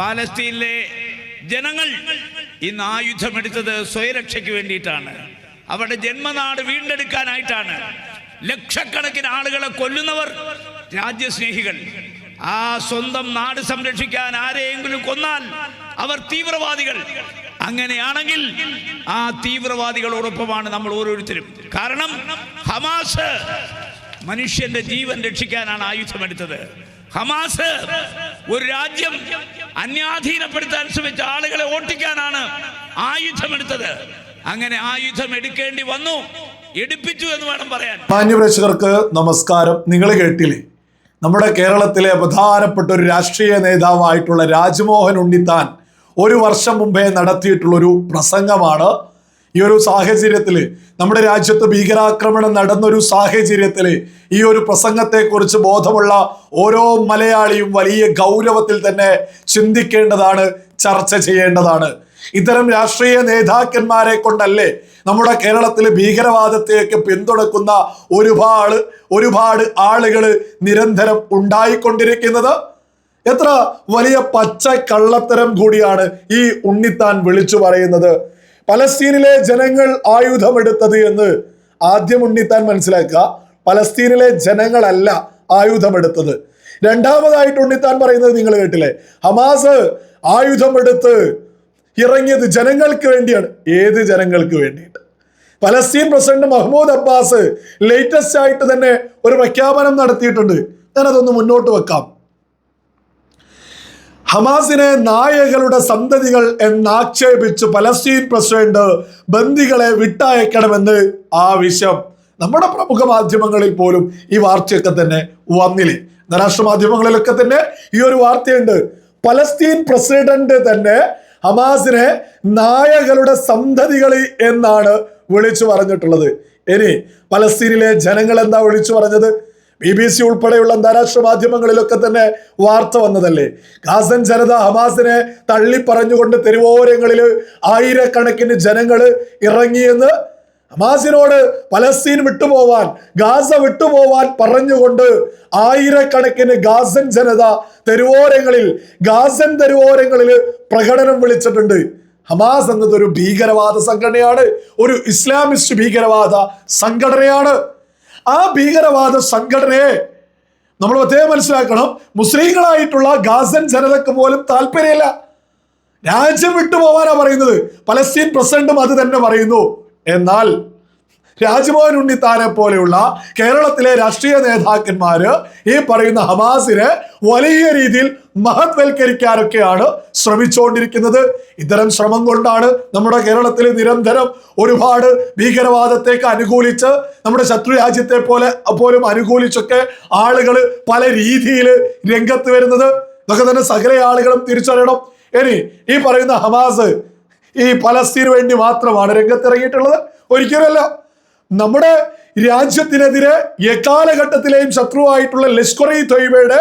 പാലസ്തീനിലെ ജനങ്ങൾ ഇന്ന് ആയുധമെടുത്തത് സ്വയരക്ഷയ്ക്ക് വേണ്ടിയിട്ടാണ്. അവരുടെ ജന്മനാട് വീണ്ടെടുക്കാനായിട്ടാണ്. ലക്ഷക്കണക്കിന് ആളുകളെ കൊല്ലുന്നവർ രാജ്യസ്നേഹികൾ. ആ സ്വന്തം നാട് സംരക്ഷിക്കാൻ ആരെയെങ്കിലും കൊന്നാൽ അവർ തീവ്രവാദികൾ. അങ്ങനെയാണെങ്കിൽ ആ തീവ്രവാദികളോടൊപ്പമാണ് നമ്മൾ ഓരോരുത്തരും. കാരണം ഹമാസ് മനുഷ്യന്റെ ജീവൻ രക്ഷിക്കാനാണ് ആയുധമെടുത്തത്. ഹമാസ് ഒരു രാജ്യം അന്യാധീനപ്പെടുത്താൻ ശ്രമിച്ച ആളുകളെ ഓട്ടിക്കാനാണ് ആയുധമെടുത്തത്. അങ്ങനെ ആയുധം എടുക്കേണ്ടി വന്നു. എടുപ്പിച്ചു എന്ന് വേണം പറയാൻ. മാന്യപ്രേക്ഷകർക്ക് നമസ്കാരം. നിങ്ങൾ കേട്ടില്ലേ? നമ്മുടെ കേരളത്തിലെ പ്രധാനപ്പെട്ട ഒരു രാഷ്ട്രീയ നേതാവായിട്ടുള്ള രാജ്മോഹൻ ഉണ്ണിത്താൻ ഒരു വർഷം മുമ്പേ നടത്തിയിട്ടുള്ളൊരു പ്രസംഗമാണ് ഈ ഒരു സാഹചര്യത്തിൽ നമ്മുടെ രാജ്യത്ത് ഭീകരാക്രമണം നടന്നൊരു സാഹചര്യത്തിൽ ഈ ഒരു പ്രസംഗത്തെക്കുറിച്ച് ബോധമുള്ള ഓരോ മലയാളിയും വലിയ ഗൗരവത്തിൽ തന്നെ ചിന്തിക്കേണ്ടതാണ് ചർച്ച ചെയ്യേണ്ടതാണ്. ഇത്തരം രാഷ്ട്രീയ നേതാക്കന്മാരെ കൊണ്ടല്ലേ നമ്മുടെ കേരളത്തിൽ ഭീകരവാദത്തെയൊക്കെ പിന്തുണക്കുന്ന ഒരുപാട് ഒരുപാട് ആളുകൾ നിരന്തരം ഉണ്ടായിക്കൊണ്ടിരിക്കുന്നത്? എത്ര വലിയ പച്ച കള്ളത്തരം കൂടിയാണ് ഈ ഉണ്ണിത്താൻ വിളിച്ചു പറയുന്നത്. പലസ്തീനിലെ ജനങ്ങൾ ആയുധമെടുത്തത് എന്ന് ആദ്യം ഉണ്ണിത്താൻ മനസ്സിലാക്കുക. പലസ്തീനിലെ ജനങ്ങളല്ല ആയുധമെടുത്തത്. രണ്ടാമതായിട്ട് ഉണ്ണിത്താൻ പറയുന്നത് നിങ്ങൾ കേട്ടില്ലേ? ഹമാസ് ആയുധമെടുത്ത് ഇറങ്ങിയത് ജനങ്ങൾക്ക് വേണ്ടിയാണ്. ഏത് ജനങ്ങൾക്ക് വേണ്ടിയിട്ട് Palestine president Mahmoud Abbas latest ആയിട്ട് തന്നെ ഒരു പ്രഖ്യാപനം നടത്തിയിട്ടുണ്ട്. ഞാനതൊന്ന് മുന്നോട്ട് വെക്കാം. ഹമാസിനെ നായകളുടെ സന്തതികൾ എന്നാക്ഷേപിച്ച് പലസ്തീൻ പ്രസിഡന്റ് ബന്ദികളെ വിട്ടയക്കണമെന്ന് ആവശ്യം. നമ്മുടെ പ്രമുഖ മാധ്യമങ്ങളിൽ പോലും ഈ വാർത്തയൊക്കെ തന്നെ വന്നില്ലേ? അന്താരാഷ്ട്ര മാധ്യമങ്ങളിലൊക്കെ തന്നെ ഈ ഒരു വാർത്തയുണ്ട്. പലസ്തീൻ പ്രസിഡന്റ് തന്നെ ഹമാസിനെ നായകളുടെ സന്തതികൾ എന്നാണ് വിളിച്ചു പറഞ്ഞിട്ടുള്ളത്. ഇനി പലസ്തീനിലെ ജനങ്ങൾ എന്താ വിളിച്ചു പറഞ്ഞത്? ബി ബി സി ഉൾപ്പെടെയുള്ള അന്താരാഷ്ട്ര മാധ്യമങ്ങളിലൊക്കെ തന്നെ വാർത്ത വന്നതല്ലേ? ഗാസൻ ജനത ഹമാസിനെ തള്ളിപ്പറഞ്ഞുകൊണ്ട് തെരുവോരങ്ങളിൽ ആയിരക്കണക്കിന് ജനങ്ങൾ ഇറങ്ങിയെന്ന് ഹമാസിനോട് പലസ്തീൻ വിട്ടുപോവാൻ ഗാസ വിട്ടുപോവാൻ പറഞ്ഞുകൊണ്ട് ആയിരക്കണക്കിന് ഗാസൻ ജനത തെരുവോരങ്ങളിൽ ഗാസൻ തെരുവോരങ്ങളിൽ പ്രകടനം വിളിച്ചിട്ടുണ്ട്. ഹമാസ് എന്നത് ഒരു ഭീകരവാദ സംഘടനയാണ്. ഒരു ഇസ്ലാമിസ്റ്റ് ഭീകരവാദ സംഘടനയാണ്. ആ ഭീകരവാദ സംഘടനയെ നമ്മൾ പ്രത്യേകം മനസ്സിലാക്കണം. മുസ്ലിങ്ങളായിട്ടുള്ള ഗാസൻ ജനതക്ക് പോലും താല്പര്യമില്ല. രാജ്യം വിട്ടുപോവാനാ പറയുന്നത്. പലസ്തീൻ പ്രസിഡന്റും അത് തന്നെ പറയുന്നു. എന്നാൽ രാജ്മോഹൻ ഉണ്ണിത്താനെ പോലെയുള്ള കേരളത്തിലെ രാഷ്ട്രീയ നേതാക്കന്മാര് ഈ പറയുന്ന ഹമാസിനെ വലിയ രീതിയിൽ മഹത്വൽക്കരിക്കാനൊക്കെയാണ് ശ്രമിച്ചുകൊണ്ടിരിക്കുന്നത്. ഇത്തരം ശ്രമം കൊണ്ടാണ് നമ്മുടെ കേരളത്തിൽ നിരന്തരം ഒരുപാട് ഭീകരവാദത്തേക്ക് അനുകൂലിച്ച് നമ്മുടെ ശത്രു രാജ്യത്തെ പോലെ പോലും അനുകൂലിച്ചൊക്കെ ആളുകൾ പല രീതിയിൽ രംഗത്ത് വരുന്നത്. ഇതൊക്കെ തന്നെ സകല ആളുകളും തിരിച്ചറിയണം. ഇനി ഈ പറയുന്ന ഹമാസ് ഈ പലസ്തീന് വേണ്ടി മാത്രമാണ് രംഗത്തിറങ്ങിയിട്ടുള്ളത്. ഒരിക്കലുമല്ല നമ്മുടെ രാജ്യത്തിനെതിരെ എക്കാലഘട്ടത്തിലെയും ശത്രുവായിട്ടുള്ള ലഷ്കർ തൊയ്ബയുടെ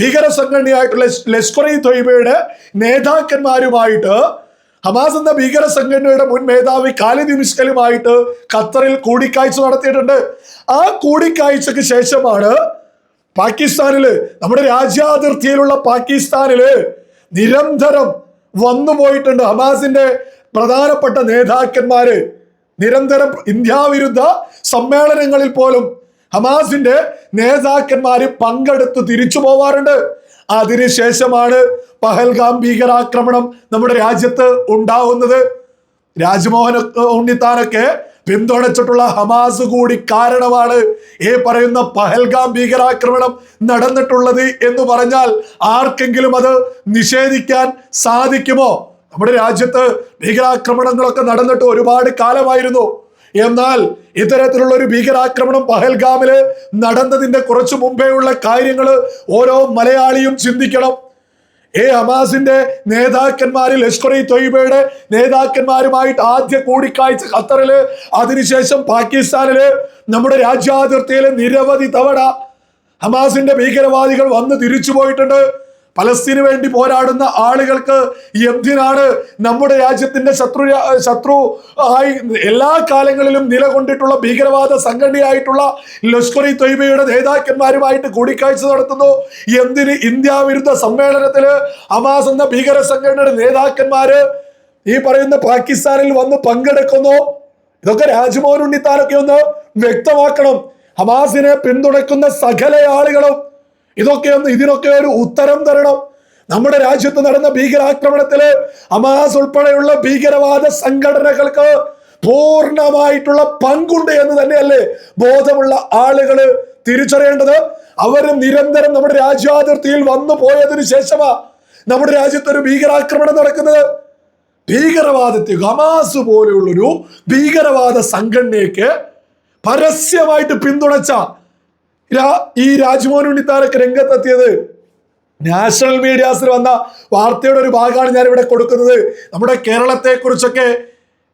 ഭീകര സംഘടനയായിട്ടുള്ള ലഷ്കർ തൊയ്ബയുടെ നേതാക്കന്മാരുമായിട്ട് ഹമാസ് എന്ന ഭീകര സംഘടനയുടെ മുൻ മേധാവി ഖാലിദ് മിസ്കലുമായിട്ട് ഖത്തറിൽ കൂടിക്കാഴ്ച നടത്തിയിട്ടുണ്ട്. ആ കൂടിക്കാഴ്ചക്ക് ശേഷമാണ് പാകിസ്ഥാനിൽ നമ്മുടെ രാജ്യാതിർത്തിയിലുള്ള പാകിസ്ഥാനിൽ നിരന്തരം വന്നുപോയിട്ടുണ്ട് ഹമാസിന്റെ പ്രധാനപ്പെട്ട നേതാക്കന്മാര്. നിരന്തരം ഇന്ത്യാവിരുദ്ധ സമ്മേളനങ്ങളിൽ പോലും ഹമാസിന്റെ നേതാക്കന്മാര് പങ്കെടുത്ത് തിരിച്ചു പോവാറുണ്ട്. അതിനുശേഷമാണ് പഹൽഗാം ഭീകരാക്രമണം നമ്മുടെ രാജ്യത്ത് ഉണ്ടാവുന്നത്. രാജ്മോഹൻ ഉണ്ണിത്താനൊക്കെ പിന്തുണച്ചിട്ടുള്ള ഹമാസ് കൂടി കാരണമാണ് ഈ പറയുന്ന പഹൽഗാം ഭീകരാക്രമണം നടന്നിട്ടുള്ളത് എന്ന് പറഞ്ഞാൽ ആർക്കെങ്കിലും അത് നിഷേധിക്കാൻ സാധിക്കുമോ? നമ്മുടെ രാജ്യത്ത് ഭീകരാക്രമണങ്ങളൊക്കെ നടന്നിട്ട് ഒരുപാട് കാലമായിരുന്നു. എന്നാൽ ഇത്തരത്തിലുള്ള ഒരു ഭീകരാക്രമണം പഹൽഗാമിൽ നടന്നതിന്റെ കുറച്ചു മുമ്പേ ഉള്ള കാര്യങ്ങൾ ഓരോ മലയാളിയും ചിന്തിക്കണം. ഏ ഹമാസിന്റെ നേതാക്കന്മാരിൽ ലഷ്കർ ഇ തൊയ്ബയുടെ നേതാക്കന്മാരുമായിട്ട് ആദ്യ കൂടിക്കാഴ്ച ഖത്തറിൽ അതിനുശേഷം പാകിസ്ഥാനിൽ നമ്മുടെ രാജ്യാതിർത്തിയിൽ നിരവധി തവണ ഹമാസിന്റെ ഭീകരവാദികൾ വന്ന് തിരിച്ചു പോയിട്ടുണ്ട് പലസ്തീന് വേണ്ടി പോരാടുന്ന ആളുകൾക്ക് എന്തിനാണ് നമ്മുടെ രാജ്യത്തിന്റെ ശത്രു ശത്രു ആയി എല്ലാ കാലങ്ങളിലും നിലകൊണ്ടിട്ടുള്ള ഭീകരവാദ സംഘടനയായിട്ടുള്ള ലഷ്കർ ഇ തൊയ്ബയുടെ നേതാക്കന്മാരുമായിട്ട് കൂടിക്കാഴ്ച നടത്തുന്നു. എന്തിന് ഇന്ത്യ വിരുദ്ധ സമ്മേളനത്തിൽ ഹമാസ് എന്ന ഭീകര സംഘടനയുടെ നേതാക്കന്മാര് ഈ പറയുന്ന പാകിസ്ഥാനിൽ വന്ന് പങ്കെടുക്കുന്നു. ഇതൊക്കെ രാജ്മോഹൻ ഉണ്ണിത്താനൊക്കെ ഒന്ന് വ്യക്തമാക്കണം. ഹമാസിനെ പിന്തുണയ്ക്കുന്ന സകല ആളുകളും ഇതൊക്കെ ഒന്ന് ഇതിനൊക്കെ ഒരു ഉത്തരം തരണം. നമ്മുടെ രാജ്യത്ത് നടന്ന ഭീകരാക്രമണത്തിൽ അമാസ് ഉൾപ്പെടെയുള്ള ഭീകരവാദ സംഘടനകൾക്ക് പൂർണമായിട്ടുള്ള പങ്കുണ്ട് എന്ന് തന്നെയല്ലേ ബോധമുള്ള ആളുകൾ തിരിച്ചറിയേണ്ടത്. അവർ നിരന്തരം നമ്മുടെ രാജ്യാതിർത്തിയിൽ വന്നു പോയതിനു ശേഷമാ നമ്മുടെ രാജ്യത്ത് ഒരു ഭീകരാക്രമണം നടക്കുന്നത്. ഭീകരവാദത്തെ ഹമാസ് പോലെയുള്ളൊരു ഭീകരവാദ സംഘടനയ്ക്ക് പരസ്യമായിട്ട് പിന്തുണച്ച ഈ രാജ്മോഹൻ ഉണ്ണിത്താനൊക്കെ രംഗത്തെത്തിയത് നാഷണൽ മീഡിയാസിൽ വന്ന വാർത്തയുടെ ഒരു ഭാഗമാണ് ഞാൻ ഇവിടെ കൊടുക്കുന്നത്. നമ്മുടെ കേരളത്തെ കുറിച്ചൊക്കെ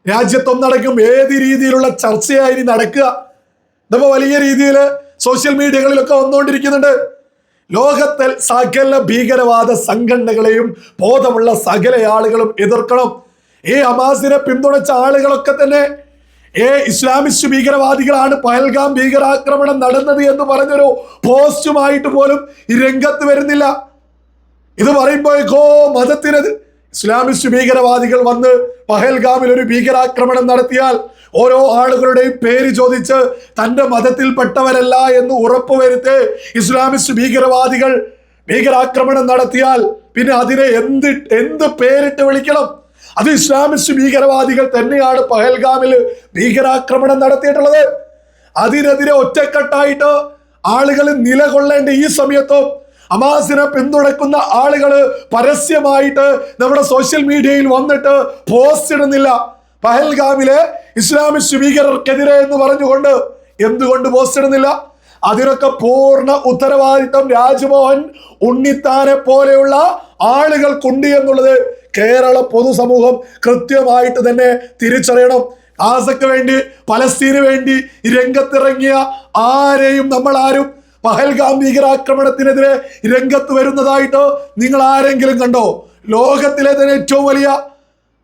രാജ്യത്തൊന്നടക്കും ഏത് രീതിയിലുള്ള ചർച്ചയായി നടക്കുക. നമ്മൾ വലിയ രീതിയിൽ സോഷ്യൽ മീഡിയകളിലൊക്കെ വന്നുകൊണ്ടിരിക്കുന്നുണ്ട്. ലോകത്തെ സകല ഭീകരവാദ സംഘടനകളെയും ബോധമുള്ള സകല ആളുകളും എതിർക്കണം. ഈ അമാസിനെ പിന്തുണച്ച ആളുകളൊക്കെ തന്നെ ഏ ഇസ്ലാമിസ്റ്റ് ഭീകരവാദികളാണ് പഹൽഗാം ഭീകരാക്രമണം നടന്നത് എന്ന് പറഞ്ഞൊരു പോസ്റ്റുമായിട്ട് പോലും ഈ രംഗത്ത് വരുന്നില്ല. ഇത് പറയുമ്പോഴേക്കോ മതത്തിനത് ഇസ്ലാമിസ്റ്റ് ഭീകരവാദികൾ വന്ന് പഹൽഗാമിൽ ഒരു ഭീകരാക്രമണം നടത്തിയാൽ ഓരോ ആളുകളുടെയും പേര് ചോദിച്ച് തന്റെ മതത്തിൽപ്പെട്ടവരല്ല എന്ന് ഉറപ്പുവരുത്തി ഇസ്ലാമിസ്റ്റ് ഭീകരവാദികൾ ഭീകരാക്രമണം നടത്തിയാൽ പിന്നെ അതിനെ എന്ത് എന്ത് പേരിട്ട് വിളിക്കണം? അത് ഇസ്ലാമിസ്റ്റ് ഭീകരവാദികൾ തന്നെയാണ് പഹൽഗാമിൽ ഭീകരാക്രമണം നടത്തിയിട്ടുള്ളത്. അതിനെതിരെ ഒറ്റക്കെട്ടായിട്ട് ആളുകൾ നിലകൊള്ളേണ്ട ഈ സമയത്തും അമാസിനെ പിന്തുണക്കുന്ന ആളുകൾ പരസ്യമായിട്ട് നമ്മുടെ സോഷ്യൽ മീഡിയയിൽ വന്നിട്ട് പോസ്റ്റ് ഇടുന്നില്ല. പഹൽഗാമിലെ ഇസ്ലാമിസ്റ്റ് ഭീകരർക്കെതിരെ എന്ന് പറഞ്ഞുകൊണ്ട് എന്തുകൊണ്ട് പോസ്റ്റ് ഇടുന്നില്ല? അതിനൊക്കെ പൂർണ ഉത്തരവാദിത്തം രാജ്മോഹൻ ഉണ്ണിത്താനെ പോലെയുള്ള ആളുകൾക്കുണ്ട് എന്നുള്ളത് കേരള പൊതുസമൂഹം കൃത്യമായിട്ട് തന്നെ തിരിച്ചറിയണം. ആസക്ക് വേണ്ടി പലസ്തീന് വേണ്ടി രംഗത്തിറങ്ങിയ ആരെയും നമ്മൾ ആരും പഹൽഗാം ഭീകരാക്രമണത്തിനെതിരെ രംഗത്ത് വരുന്നതായിട്ട് നിങ്ങൾ ആരെങ്കിലും കണ്ടോ? ലോകത്തിലെ തന്നെ ഏറ്റവും വലിയ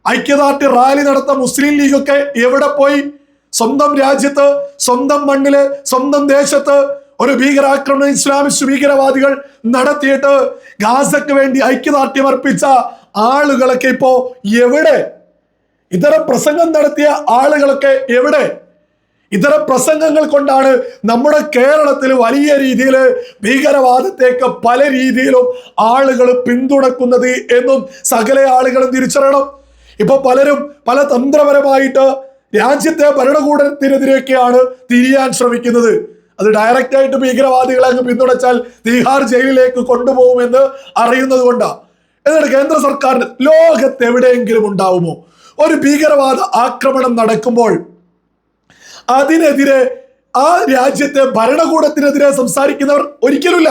ഐക്യദാർഢ്യ റാലി നടത്ത മുസ്ലിം ലീഗൊക്കെ എവിടെ പോയി? സ്വന്തം രാജ്യത്ത് സ്വന്തം മണ്ണിൽ സ്വന്തം ദേശത്ത് ഒരു ഭീകരാക്രമണം ഇസ്ലാമിസ്റ്റ് ഭീകരവാദികൾ നടത്തിയിട്ട് ഗാസക്ക് വേണ്ടി ഐക്യദാർഢ്യം അർപ്പിച്ച ആളുകളൊക്കെ ഇപ്പോ എവിടെ? ഇത്തരം പ്രസംഗം നടത്തിയ ആളുകളൊക്കെ എവിടെ? ഇത്തരം പ്രസംഗങ്ങൾ കൊണ്ടാണ് നമ്മുടെ കേരളത്തിൽ വലിയ രീതിയിൽ ഭീകരവാദത്തേക്ക് പല രീതിയിലും ആളുകൾ പിന്തുണക്കുന്നത് എന്നും സകല ആളുകളും തിരിച്ചറിയണം. ഇപ്പൊ പലരും പല തന്ത്രപരമായിട്ട് രാജ്യത്തെ ഭരണകൂടത്തിനെതിരെയൊക്കെയാണ് തിരിയാൻ ശ്രമിക്കുന്നത്. അത് ഡയറക്റ്റായിട്ട് ഭീകരവാദികളെ അങ്ങ് പിന്തുണച്ചാൽ തീഹാർ ജയിലിലേക്ക് കൊണ്ടുപോകുമെന്ന് അറിയുന്നത് കൊണ്ടാ. എന്നിട്ട് കേന്ദ്ര സർക്കാരിന് ലോകത്ത് എവിടെയെങ്കിലും ഉണ്ടാവുമോ? ഒരു ഭീകരവാദ ആക്രമണം നടക്കുമ്പോൾ അതിനെതിരെ ആ രാജ്യത്തെ ഭരണകൂടത്തിനെതിരെ സംസാരിക്കുന്നവർ ഒരിക്കലുമില്ല.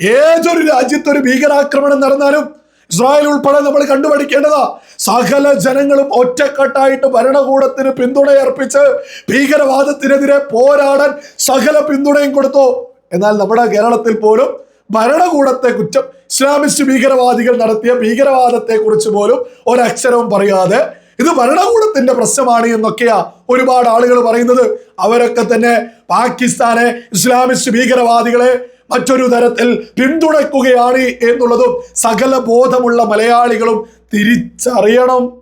ഏതൊരു രാജ്യത്ത് ഒരു ഭീകരാക്രമണം നടന്നാലും ഇസ്രായേൽ ഉൾപ്പെടെ നമ്മൾ കണ്ടുപഠിക്കേണ്ടതാ. സകല ജനങ്ങളും ഒറ്റക്കെട്ടായിട്ട് ഭരണകൂടത്തിന് പിന്തുണയർപ്പിച്ച് ഭീകരവാദത്തിനെതിരെ പോരാടാൻ സകല പിന്തുണയും കൊടുത്തു. എന്നാൽ നമ്മുടെ കേരളത്തിൽ പോലും ഭരണകൂടത്തെ കുറ്റം ഇസ്ലാമിസ്റ്റ് ഭീകരവാദികൾ നടത്തിയ ഭീകരവാദത്തെ കുറിച്ച് പോലും ഒരക്ഷരവും പറയാതെ ഇത് ഭരണകൂടത്തിന്റെ പ്രശ്നമാണ് എന്നൊക്കെയാ ഒരുപാട് ആളുകൾ പറയുന്നത്. അവരൊക്കെ തന്നെ പാകിസ്ഥാനെ ഇസ്ലാമിസ്റ്റ് ഭീകരവാദികളെ മറ്റൊരു തരത്തിൽ പിന്തുണയ്ക്കുകയാണ് എന്നുള്ളതും സകല ബോധമുള്ള മലയാളികളും തിരിച്ചറിയണം.